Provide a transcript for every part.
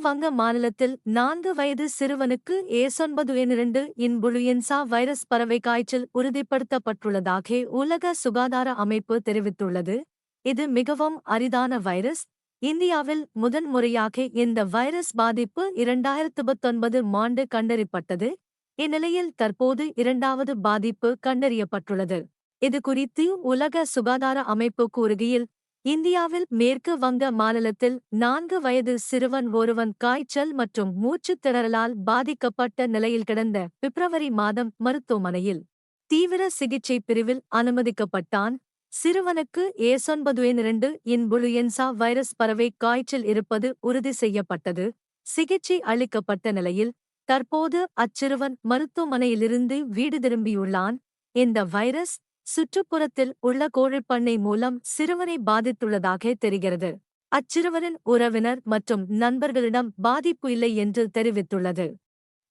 வங்க மாநிலத்தில் நான்கு வயது சிறுவனுக்கு ஏசொன்பது இரண்டு இன்புளுயன்சா வைரஸ் பறவை காய்ச்சல் உறுதிப்படுத்தப்பட்டுள்ளதாக உலக சுகாதார அமைப்பு தெரிவித்துள்ளது. இது மிகவும் அரிதான வைரஸ். இந்தியாவில் முதன்முறையாக இந்த வைரஸ் பாதிப்பு இரண்டாயிரத்து பத்தொன்பது ஆண்டு கண்டறியப்பட்டது. இந்நிலையில் தற்போது இரண்டாவது பாதிப்பு கண்டறியப்பட்டுள்ளது. இது குறித்து உலக சுகாதார அமைப்பு கூறுகையில் இந்தியாவில் மேற்கு வங்க மாநிலத்தில் நான்கு வயது சிறுவன் ஒருவன் காய்ச்சல் மற்றும் மூச்சுத் திணறலால் பாதிக்கப்பட்ட நிலையில் கிடந்த பிப்ரவரி மாதம் மருத்துவமனையில் தீவிர சிகிச்சை பிரிவில் அனுமதிக்கப்பட்டான். சிறுவனுக்கு ஏசொன்பது இரண்டு இன்புளுயன்சா வைரஸ் பறவை காய்ச்சல் இருப்பது உறுதி செய்யப்பட்டது. சிகிச்சை அளிக்கப்பட்ட நிலையில் தற்போது அச்சிறுவன் மருத்துவமனையிலிருந்து வீடு திரும்பியுள்ளான். இந்த வைரஸ் சுற்றுப்புறத்தில் உள்ள கோழிப்பண்ணை மூலம் சிறுவனை பாதித்துள்ளதாக தெரிகிறது. அச்சிறுவரின் உறவினர் மற்றும் நண்பர்களிடம் பாதிப்பு இல்லை என்று தெரிவித்துள்ளது.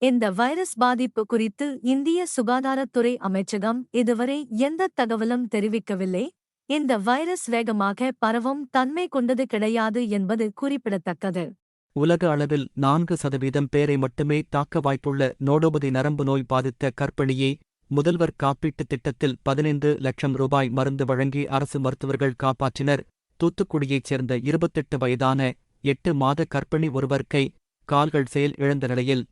இந்த வைரஸ் பாதிப்பு குறித்து இந்திய சுகாதாரத்துறை அமைச்சகம் இதுவரை எந்த தகவலும் தெரிவிக்கவில்லை. இந்த வைரஸ் வேகமாக பரவும் தன்மை கொண்டது கிடையாது என்பது குறிப்பிடத்தக்கது. உலக அளவில் நான்கு சதவீதம் பேரை மட்டுமே தாக்க வாய்ப்புள்ள நோடோபதி நரம்பு நோய் பாதித்த கர்ப்பிணியை முதல்வர் காப்பீட்டுத் திட்டத்தில் பதினைந்து லட்சம் ரூபாய் மருந்து வழங்கி அரசு மருத்துவர்கள் காப்பாற்றினர். தூத்துக்குடியைச் சேர்ந்த இருபத்தெட்டு வயதான எட்டு மாத கர்ப்பிணி ஒருவர் கை கால்கள் செயல் இழந்த நிலையில்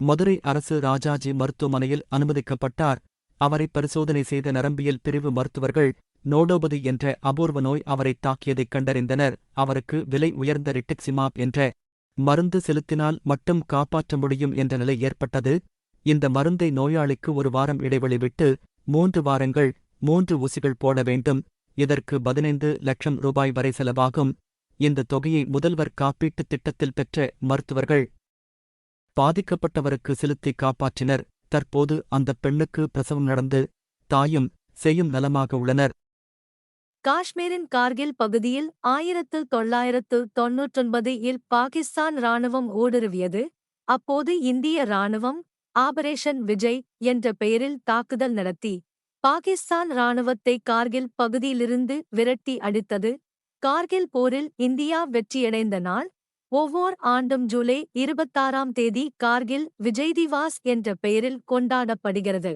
மதுரை அரசு ராஜாஜி மருத்துவமனையில் அனுமதிக்கப்பட்டார். அவரை பரிசோதனை செய்த நரம்பியல் பிரிவு மருத்துவர்கள் நோடோபதி என்ற அபூர்வ நோய் அவரை தாக்கியதைக் கண்டறிந்தனர். அவருக்கு விலை உயர்ந்த ரிட்டிக்சிமாப் என்ற மருந்து செலுத்தினால் மட்டும் காப்பாற்ற முடியும் என்ற நிலை ஏற்பட்டது. இந்த மருந்தை நோயாளிக்கு ஒரு வாரம் இடைவெளி விட்டு மூன்று வாரங்கள் மூன்று ஊசிகள் போட வேண்டும். இதற்கு பதினைந்து லட்சம் ரூபாய் வரை செலவாகும். இந்த தொகையை முதல்வர் காப்பீட்டுத் திட்டத்தில் பெற்ற மருத்துவர்கள் பாதிக்கப்பட்டவருக்கு செலுத்தி காப்பாற்றினர். தற்போது அந்தப் பெண்ணுக்கு பிரசவம் நடந்து தாயும் செய்யும் நலமாக உள்ளனர். காஷ்மீரின் கார்கில் பகுதியில் ஆயிரத்து தொள்ளாயிரத்து தொன்னூற்றொன்பது இல் பாகிஸ்தான் ராணுவம் ஊடுருவியது. அப்போது இந்திய ராணுவம் ஆபரேஷன் விஜய் என்ற பெயரில் தாக்குதல் நடத்தி பாகிஸ்தான் ராணுவத்தை கார்கில் பகுதியிலிருந்து விரட்டி அடித்தது. கார்கில் போரில் இந்தியா வெற்றியடைந்த நாள் ஒவ்வோர் ஆண்டும் ஜூலை இருபத்தாறாம் தேதி கார்கில் விஜய் திவாஸ் என்ற பெயரில் கொண்டாடப்படுகிறது.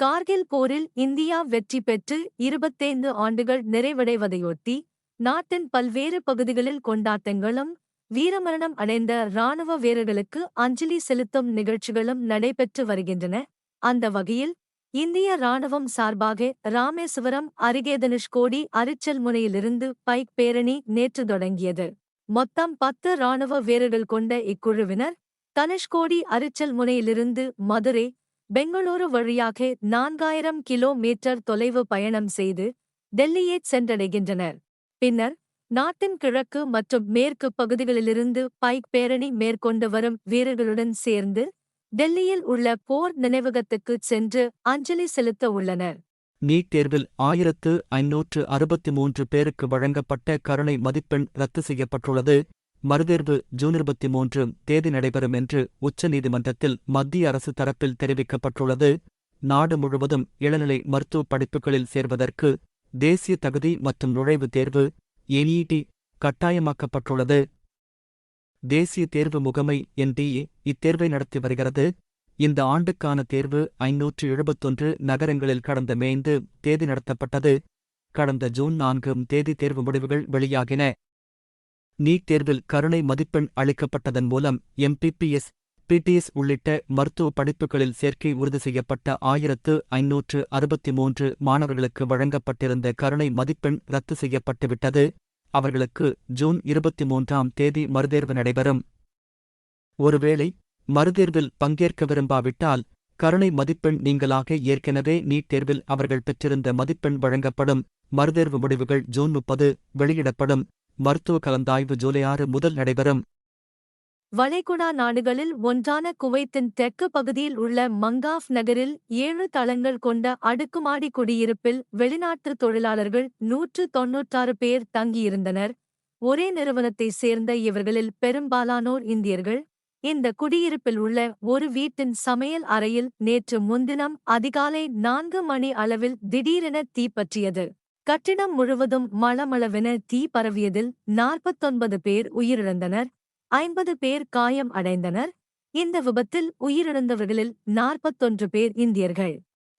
கார்கில் போரில் இந்தியா வெற்றி பெற்று இருபத்தைந்து ஆண்டுகள் நிறைவடைவதையொட்டி நாட்டின் பல்வேறு பகுதிகளில் கொண்டாட்டங்களும் வீரமரணம் அடைந்த இராணுவ வீரர்களுக்கு அஞ்சலி செலுத்தும் நிகழ்ச்சிகளும் நடைபெற்று வருகின்றன. அந்த வகையில் இந்திய ராணுவம் சார்பாக ராமேஸ்வரம் அருகே தனுஷ்கோடி அரிச்சல் முனையிலிருந்து பைக் பேரணி நேற்று தொடங்கியது. மொத்தம் பத்து ராணுவ வீரர்கள் கொண்ட இக்குழுவினர் தனுஷ்கோடி அரிச்சல் முனையிலிருந்து மதுரை பெங்களூரு வழியாக நான்காயிரம் கிலோ மீட்டர் தொலைவு பயணம் செய்து டெல்லியை சென்றடைகின்றனர். பின்னர் நாட்டின் கிழக்கு மற்றும் மேற்கு பகுதிகளிலிருந்து பைக் பேரணி மேற்கொண்டு வரும் வீரர்களுடன் சேர்ந்து டெல்லியில் உள்ள போர் நினைவகத்துக்குச் சென்று அஞ்சலி செலுத்த உள்ளனர். நீட் தேர்வில் ஆயிரத்து ஐநூற்று அறுபத்தி மூன்று பேருக்கு வழங்கப்பட்ட கருணை மதிப்பெண் ரத்து செய்யப்பட்டுள்ளது. மறுதேர்வு ஜூன் இருபத்தி மூன்று தேதி நடைபெறும் என்று உச்சநீதிமன்றத்தில் மத்திய அரசு தரப்பில் தெரிவிக்கப்பட்டுள்ளது. நாடு முழுவதும் இளநிலை மருத்துவப் படிப்புகளில் சேர்வதற்கு தேசிய தகுதி மற்றும் நுழைவுத் தேர்வு என்இடி கட்டாயமாக்கப்பட்டுள்ளது. தேசிய தேர்வு முகமை என்டிஏ இத்தேர்வை நடத்தி வருகிறது. இந்த ஆண்டுக்கான தேர்வு ஐநூற்று எழுபத்தொன்று நகரங்களில் கடந்த மேய்ந்து தேதி நடத்தப்பட்டது. கடந்த ஜூன் நான்காம் தேதி தேர்வு முடிவுகள் வெளியாகின. நீட் தேர்வில் கருணை மதிப்பெண் அளிக்கப்பட்டதன் மூலம் எம்பிபிஎஸ் பிடிஎஸ் உள்ளிட்ட மருத்துவ படிப்புகளில் சேர்க்கை உறுதி செய்யப்பட்ட ஆயிரத்து ஐநூற்று அறுபத்தி மூன்று மாணவர்களுக்கு வழங்கப்பட்டிருந்த கருணை மதிப்பெண் ரத்து செய்யப்பட்டுவிட்டது. அவர்களுக்கு ஜூன் இருபத்தி மூன்றாம் தேதி மறுதேர்வு நடைபெறும். ஒருவேளை மறுதேர்வில் பங்கேற்க விரும்பாவிட்டால் கருணை மதிப்பெண் நீங்களாக ஏற்கனவே நீட் தேர்வில் அவர்கள் பெற்றிருந்த மதிப்பெண் வழங்கப்படும். மறுதேர்வு முடிவுகள் ஜூன் முப்பது வெளியிடப்படும். மருத்துவ கலந்தாய்வு ஜூலை ஆறு முதல் நடைபெறும். வளைகுடா நாடுகளில் ஒன்றான குவைத்தின் தெற்கு பகுதியில் உள்ள மங்காஃப் நகரில் ஏழு தளங்கள் கொண்ட அடுக்குமாடி குடியிருப்பில் வெளிநாட்டு தொழிலாளர்கள் நூற்று தொன்னூற்றாறு பேர் தங்கியிருந்தனர். ஒரே நிறுவனத்தைச் சேர்ந்த இவர்களில் பெரும்பாலானோர் இந்தியர்கள். இந்த குடியிருப்பில் உள்ள ஒரு வீட்டின் சமையல் அறையில் நேற்று முன்தினம் அதிகாலை நான்கு மணி அளவில் திடீரென தீ பற்றியது. கட்டிடம் முழுவதும் மளமளவென தீ பரவியதில் நாற்பத்தொன்பது பேர் உயிரிழந்தனர். ஐம்பது பேர் காயம் அடைந்தனர். இந்த விபத்தில் உயிரிழந்தவர்களில் நாற்பத்தொன்று பேர் இந்தியர்கள்.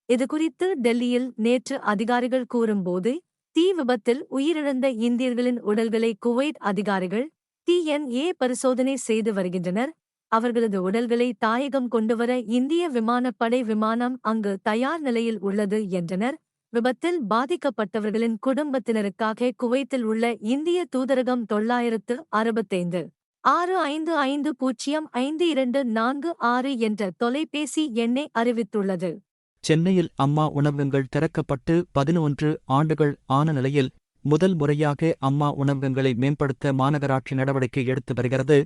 இதுகுறித்து டெல்லியில் நேற்று அதிகாரிகள் கூறும்போது தீ விபத்தில் உயிரிழந்த இந்தியர்களின் உடல்களை குவைத் அதிகாரிகள் டிஎன்ஏ பரிசோதனை செய்து வருகின்றனர். அவர்களது உடல்களை தாயகம் கொண்டுவர இந்திய விமானப்படை விமானம் அங்கு தயார் நிலையில் உள்ளது என்றனர். விபத்தில் பாதிக்கப்பட்டவர்களின் குடும்பத்தினருக்காக குவைத்தில் உள்ள இந்திய தூதரகம் தொள்ளாயிரத்து அறுபத்தைந்து. ஆறு ஐந்து ஐந்து பூஜ்ஜியம் ஐந்து இரண்டு நான்கு ஆறு என்ற தொலைபேசி எண்ணை அறிவித்துள்ளது. சென்னையில் அம்மா உணவகங்கள் திறக்கப்பட்டு பதினொன்று ஆண்டுகள் ஆன நிலையில் முதல் முறையாக அம்மா உணவகங்களை மேம்படுத்த மாநகராட்சி நடவடிக்கை எடுத்து வருகிறது.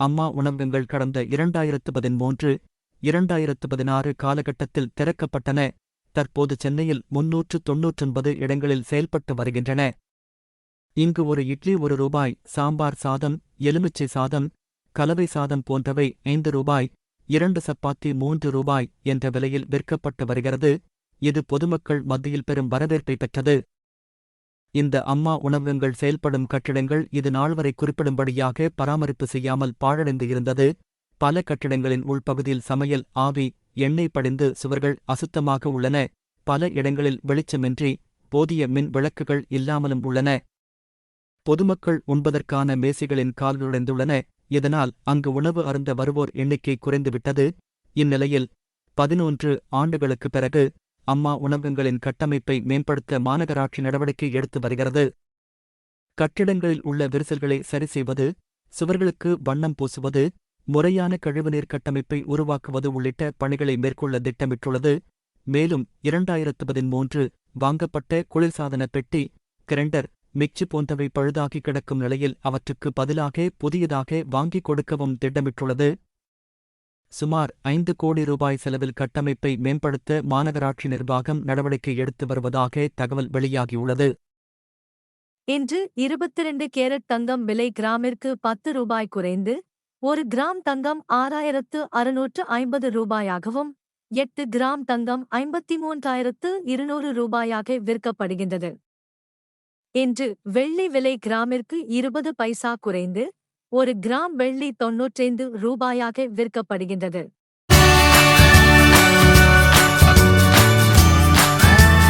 அம்மா உணவகங்கள் கடந்த இரண்டாயிரத்து பதிமூன்று இரண்டாயிரத்து பதினாறு காலகட்டத்தில் திறக்கப்பட்டன. தற்போது சென்னையில் முன்னூற்று தொன்னூற்றொன்பது இடங்களில் செயல்பட்டு வருகின்றன. இங்கு ஒரு இட்லி ஒரு ரூபாய் சாம்பார் சாதம் எலுமிச்சை சாதம் கலவை சாதம் போன்றவை ஐந்து ரூபாய் இரண்டு சப்பாத்தி மூன்று ரூபாய் என்ற விலையில் விற்கப்பட்டு வருகிறது. இது பொதுமக்கள் மத்தியில் பெரும் வரவேற்பை பெற்றது. இந்த அம்மா உணவகங்கள் செயல்படும் கட்டிடங்கள் இது நாள்வரை குறிப்பிடும்படியாக பராமரிப்பு செய்யாமல் பாழடைந்து இருந்தது. பல கட்டிடங்களின் உள்பகுதியில் சமையல் ஆவி எண்ணெய் படிந்து சுவர்கள் அசுத்தமாக உள்ளன. பல இடங்களில் வெளிச்சமின்றி போதிய மின் விளக்குகள் இல்லாமலும் உள்ளன. பொதுமக்கள் உண்பதற்கான மேசைகளின் கால்களுடைந்துள்ளன இதனால் அங்கு உணவு அருந்த வருவோர் எண்ணிக்கை குறைந்துவிட்டது. இந்நிலையில் பதினொன்று ஆண்டுகளுக்குப் பிறகு அம்மா உணவகங்களின் கட்டமைப்பை மேம்படுத்த மாநகராட்சி நடவடிக்கை எடுத்து வருகிறது. கட்டிடங்களில் உள்ள விரிசல்களை சரி செய்வது சுவர்களுக்கு வண்ணம் பூசுவது முறையான கழிவுநீர் கட்டமைப்பை உருவாக்குவது உள்ளிட்ட பணிகளை மேற்கொள்ள திட்டமிட்டுள்ளது. மேலும் இரண்டாயிரத்து பதிமூன்று வாங்கப்பட்ட குளிர்சாதன பெட்டி கிரைண்டர் மிக்சி போன்றவை பழுதாகி கிடக்கும் நிலையில் அவற்றுக்கு பதிலாக புதியதாக வாங்கிக் கொடுக்கவும் திட்டமிட்டுள்ளது. சுமார் ஐந்து கோடி ரூபாய் செலவில் கட்டமைப்பை மேம்படுத்த மாநகராட்சி நிர்வாகம் நடவடிக்கை எடுத்து வருவதாக தகவல் வெளியாகியுள்ளது. இன்று இருபத்திரண்டு கேரட் தங்கம் விலை கிராமிற்கு பத்து ரூபாய் குறைந்து ஒரு கிராம் தங்கம் ஆறாயிரத்து அறுநூற்று ஐம்பது ரூபாயாகவும் எட்டு கிராம் தங்கம் ஐம்பத்தி மூன்றாயிரத்து இருநூறு ரூபாயாக விற்கப்படுகின்றது. இன்று வெள்ளி விலை கிராமிற்கு இருபது பைசா குறைந்து ஒரு கிராம் வெள்ளி தொன்னூற்றைந்து ரூபாயாக விற்கப்படுகின்றது.